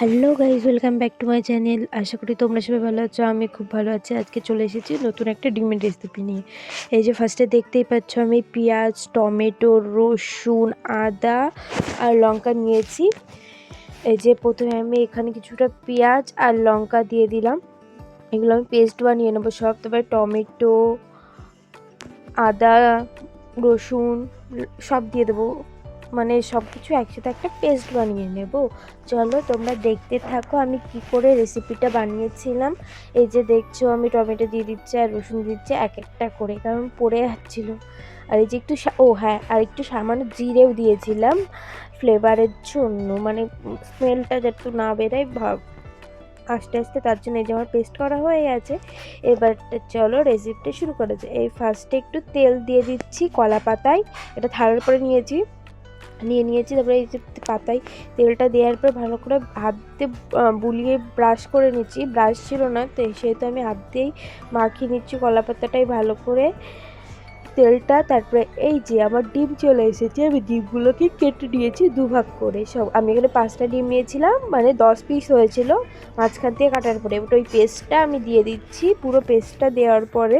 Hello guys welcome back to my channel আশা করি তোমরা সবাই ভালো আছো, আমি খুব ভালো আছি। আজকে চলে এসেছি নতুন একটা ডিমের রেসিপি নিয়ে। এই যে ফার্স্টে দেখতেই পাচ্ছ আমি পেঁয়াজ, টমেটো, রসুন, আদা আর লঙ্কা নিয়েছি। এই যে প্রথমে আমি এখানে কিছুটা পেঁয়াজ আর লঙ্কা দিয়ে দিলাম। এগুলো আমি পেস্ট বানিয়ে নেব সব। তারপরে টমেটো, আদা, রসুন, সব দিয়ে দেবো। মানে সব কিছু একসাথে একটা পেস্ট বানিয়ে নেব। চলো তোমরা দেখতে থাকো আমি কি করে রেসিপিটা বানিয়েছিলাম। এই যে দেখছ আমি টমেটো দিয়ে দিচ্ছি আর রসুন দিচ্ছি এক একটা করে কারণ পড়ে যাচ্ছিল। আর এই যে একটু ও হ্যাঁ আর একটু সামান্য জিরেও দিয়েছিলাম ফ্লেভারের জন্য। মানে স্মেলটা যাতে না বেরোয় আস্তে আস্তে তার জন্য এই যে আমার পেস্ট করা হয়ে গেছে। এবার চলো রেসিপিটা শুরু করা যায় এই ফার্স্টে একটু তেল দিয়ে দিচ্ছি কলা পাতায় এটা থালার পরে নিয়েছি। নিয়ে নিয়েছি, তারপরে এই যে পাতায় তেলটা দেওয়ার পর ভালো করে হাত দিয়ে বুলিয়ে ব্রাশ করে নিচ্ছি। ব্রাশ ছিল না, তো সেহেতু আমি হাত দিয়েই মাখিয়ে নিচ্ছি কলা পাতাটাই ভালো করে। তেলটা, তারপরে এই যে আমার ডিম চলে এসেছে, আমি ডিমগুলোকে কেটে নিয়েছি দুভাগ করে। সব, আমি এখানে পাঁচটা ডিম নিয়েছিলাম মানে দশ পিস হয়েছিল মাঝখান দিয়ে কাটার পরে। ওই পেস্টটা আমি দিয়ে দিচ্ছি, পুরো পেস্টটা দেওয়ার পরে।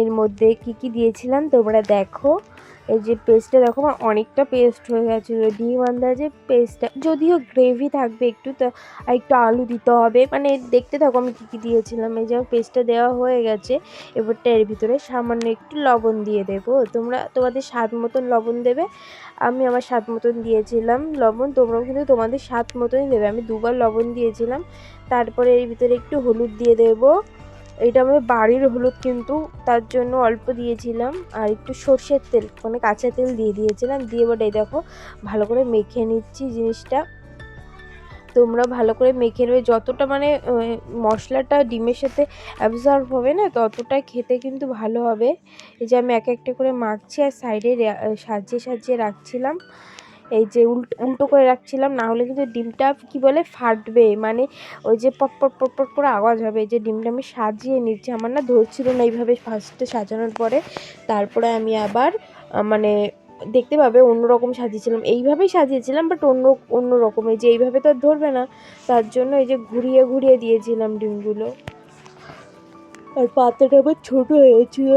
এর মধ্যে কি কি দিয়েছিলাম তোমরা দেখো। এই যে পেস্টটা দেখো আমার অনেকটা পেস্ট হয়ে গেছিল ডিম আন্দাজে পেস্টটা যদিও গ্রেভি থাকবে একটু, তো আর একটু আলু দিতে হবে। মানে দেখতে থাকো, আমি কী কী দিয়েছিলাম। এই যে পেস্টটা দেওয়া হয়ে গেছে। এবারটা এর ভিতরে সামান্য একটু লবণ দিয়ে দেবো। তোমরা, তোমাদের স্বাদ মতন লবণ দেবে। আমি আমার স্বাদ মতন দিয়েছিলাম লবণ। তোমরাও কিন্তু তোমাদের স্বাদ মতনই দেবে। আমি দুবার লবণ দিয়েছিলাম। তারপরে এর ভিতরে একটু হলুদ দিয়ে দেবো। এটা আমি বাড়ির হলুদ কিন্তু তার জন্য অল্প দিয়েছিলাম। আর একটু সর্ষের তেল মানে কাঁচা তেল দিয়ে দিয়েছিলাম। দিয়ে এবার দেখো, ভালো করে মেখে নিচ্ছি জিনিসটা। তোমরা ভালো করে মেখে নেবে। যতটা মানে মশলাটা ডিমের সাথে অ্যাবজর্ব হবে না ততটাই খেতে কিন্তু ভালো হবে। এই যে আমি এক একটা করে মাখছি আর সাইডে সাজিয়ে সাজিয়ে রাখছিলাম। এই যে উল্টো উল্টো করে রাখছিলাম, না হলে কিন্তু ডিমটা কি বলে ফাটবে মানে ওই যে পট পট পট পট করে আওয়াজ হবে, এই যে ডিমটা আমি সাজিয়ে নিচ্ছি, আমার না ধরছিল না এইভাবে ফার্স্টে সাজানোর পরে, তারপরে আমি আবার মানে দেখতে পাবে অন্যরকম সাজিয়েছিলাম, এইভাবেই সাজিয়েছিলাম বাট অন্য অন্য রকম যে এইভাবে তো আর ধরবে না, তার জন্য এই যে ঘুরিয়ে ঘুরিয়ে দিয়েছিলাম ডিমগুলো। আর পাতাটা আবার ছোটো হয়েছিল।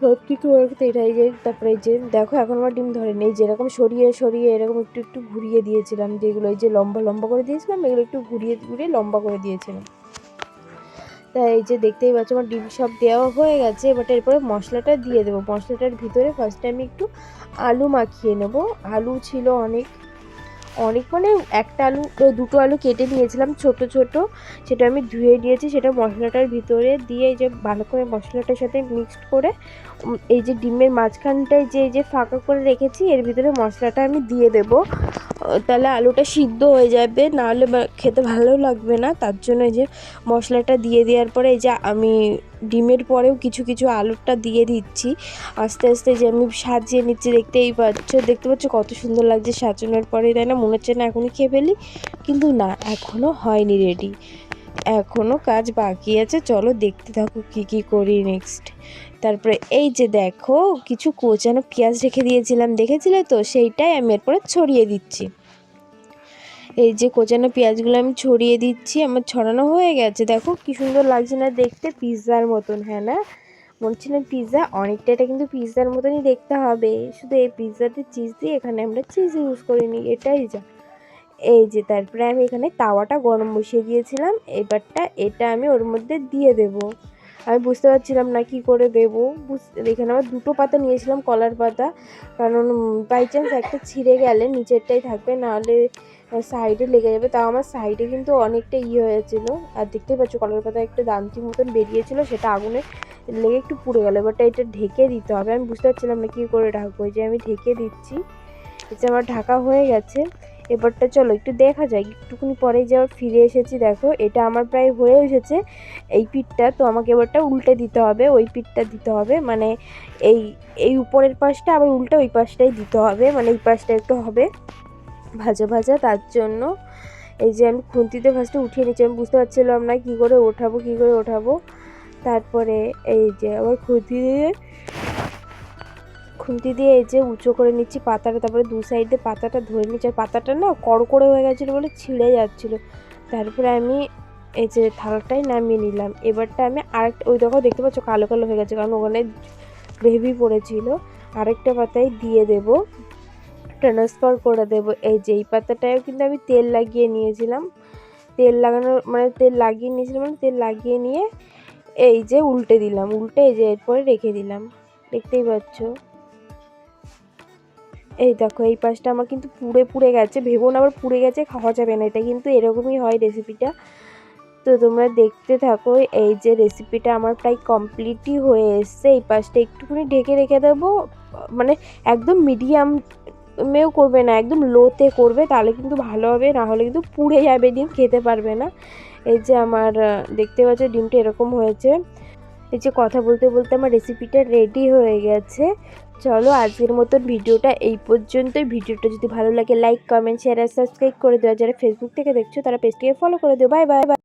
সব বড় কথা এটাই যে, তারপরে এই যে, দেখো এখন আমার ডিম ধরেনি এই যেরকম সরিয়ে সরিয়ে এরকম একটু একটু ঘুরিয়ে দিয়েছিলাম, যেগুলো এই যে লম্বা লম্বা করে দিয়েছিলাম, এগুলো একটু ঘুরিয়ে ঘুরিয়ে লম্বা করে দিয়েছিলাম। তাই এই যে দেখতেই পাচ্ছ, আমার ডিম সব দেওয়া হয়ে গেছে, এবার এরপরে মশলাটা দিয়ে দেবো। মশলাটার ভিতরে ফার্স্টে আমি একটু আলু মাখিয়ে নেব। আলু ছিল অনেক অনেক মানে একটা আলু দুটো আলু কেটে নিয়েছিলাম ছোট ছোট। সেটা আমি ধুয়ে নিয়েছি সেটা মশলাটার ভিতরে দিয়ে এই যে ভালো করে মশলাটার সাথে মিক্সড করে এই যে ডিমের মাঝখানটায় যে যে ফাঁকা করে রেখেছি, এর ভিতরে মশলাটা আমি দিয়ে দেব। তাহলে আলুটা সিদ্ধ হয়ে যাবে, নাহলে খেতে ভালো লাগবে না। তার জন্য এই যে মশলাটা দিয়ে দেওয়ার পরে এই যে আমি ডিমের পরেও কিছু কিছু আলুটা দিয়ে দিচ্ছি। আস্তে আস্তে যে আমি সাজিয়ে নিচ্ছি, দেখতেই পাচ্ছ, দেখতে পাচ্ছ কত সুন্দর লাগছে সাজানোর পরে, তাই না? মনে হচ্ছে না এখনই খেয়ে ফেলি, কিন্তু না, এখনও হয়নি রেডি এখনও কাজ বাকি আছে, চলো দেখতে থাকো কী কী করি নেক্সট তারপরে এই যে দেখো, কিছু কোচানো পেঁয়াজ রেখে দিয়েছিলাম, দেখেছিলে তো? সেইটাই আমি এরপরে ছড়িয়ে দিচ্ছি। এই যে কোচানো পেঁয়াজগুলো আমি ছড়িয়ে দিচ্ছি, আমার ছড়ানো হয়ে গেছে। দেখো কি সুন্দর লাগছে না দেখতে, পিৎজার মতন হ্যাঁ না? মনে হচ্ছে না পিৎজা, অনেকটা এটা কিন্তু পিৎজার মতনই দেখতে হবে। শুধু এই পিৎজাতে চিজ দিয়ে এখানে আমরা চিজ ইউজ করিনি, এটাই যা। এই যে তারপরে আমি এখানে তাওয়াটা গরম বসিয়ে দিয়েছিলাম। এবারটা এটা আমি ওর মধ্যে দিয়ে দেব। আমি বুঝতে পারছিলাম না কি করে দেবো। এখানে আমার দুটো পাতা নিয়েছিলাম কলার পাতা। কারণ বাই চান্স একটা ছিঁড়ে গেলে নিচেরটাই থাকবে, নাহলে সাইডে লেগে যাবে। তাও আমার সাইডে কিন্তু অনেকটা ইয়ে হয়েছিলো। আর দেখতেই পাচ্ছ কলার পাতা একটা দান্তি মতন বেরিয়েছিল, সেটা আগুনে লেগে একটু পুড়ে গেলো। এবারটা এটা ঢেকে দিতে হবে। আমি বুঝতে পারছিলাম না কী করে ঢাকবো। যে আমি ঢেকে দিচ্ছি। এটা আমার ঢাকা হয়ে গেছে। এবারটা চলো, একটু দেখা যায় একটুখানি পরে যে আবার ফিরে এসেছি, দেখো, এটা আমার প্রায় হয়ে এসেছে। এই পিঠটা, তো আমাকে এবারটা উল্টে দিতে হবে, ওই পিঠটা দিতে হবে মানে এই এই উপরের পাশটা আবার উল্টে ওই পাশটাই দিতে হবে মানে এই পাশটা একটু হবে ভাজা ভাজা, তার জন্য এই যে আমি খুন্তিতে ফার্স্টে উঠিয়ে নিচ্ছি আমি বুঝতে পারছিলাম না কী করে ওঠাবো, কী করে ওঠাবো। তারপরে এই যে আবার খুঁতি দিয়ে খুন্তি দিয়ে এই যে উঁচু করে নিচ্ছি পাতাটা, তারপরে দু সাইডে পাতাটা ধরে নিচ্ছি। আর পাতাটা না কড়কড়ে হয়ে গেছিল বলে ছিঁড়ে যাচ্ছিল। তারপরে আমি এই যে থালাটাই নামিয়ে নিলাম। এবারটা আমি আরেকটা, ওই দেখো দেখতে পাচ্ছ কালো কালো হয়ে গেছে, কারণ ওখানে গ্রেভি পড়েছিল। আরেকটা পাতায় দিয়ে দেব ট্রান্সফার করে দেব। এই যে এই পাতাটায়ও কিন্তু আমি তেল লাগিয়ে নিয়েছিলাম। তেল লাগানোর মানে তেল লাগিয়ে নিয়েছিলাম মানে তেল লাগিয়ে নিয়ে এই যে উল্টে দিলাম, উল্টে এই যে এরপরে রেখে দিলাম। দেখতেই পাচ্ছ। এই দেখো, এই পাশটা আমার কিন্তু পুড়ে পুড়ে গেছে। ভেবো না আবার পুড়ে গেছে, খাওয়া যাবে না। এটা কিন্তু এরকমই হয় রেসিপিটা তো তোমরা দেখতে থাকো, এই যে রেসিপিটা আমার প্রায় কমপ্লিটই হয়ে এসছে। এই পাশটা একটুখানি ঢেকে রেখে দেবো। মানে একদম মিডিয়াম মেও করবে না, একদম লোতে করবে, তাহলে কিন্তু ভালো হবে। না হলে কিন্তু পুড়ে যাবে, ডিম খেতে পারবে না। এই যে আমার দেখতে পাচ্ছ, ডিমটা এরকম হয়েছে। এই যে কথা বলতে বলতে আমার রেসিপিটা রেডি হয়ে গেছে। চলো আজকের মতন ভিডিওটা এই পর্যন্তই। ভিডিওটা যদি ভালো লাগে লাইক কমেন্ট শেয়ার আর সাবস্ক্রাইব করে দেওয়া যারা ফেসবুক থেকে দেখছ, তারা পেজটিকে ফলো করে দিও। Bye bye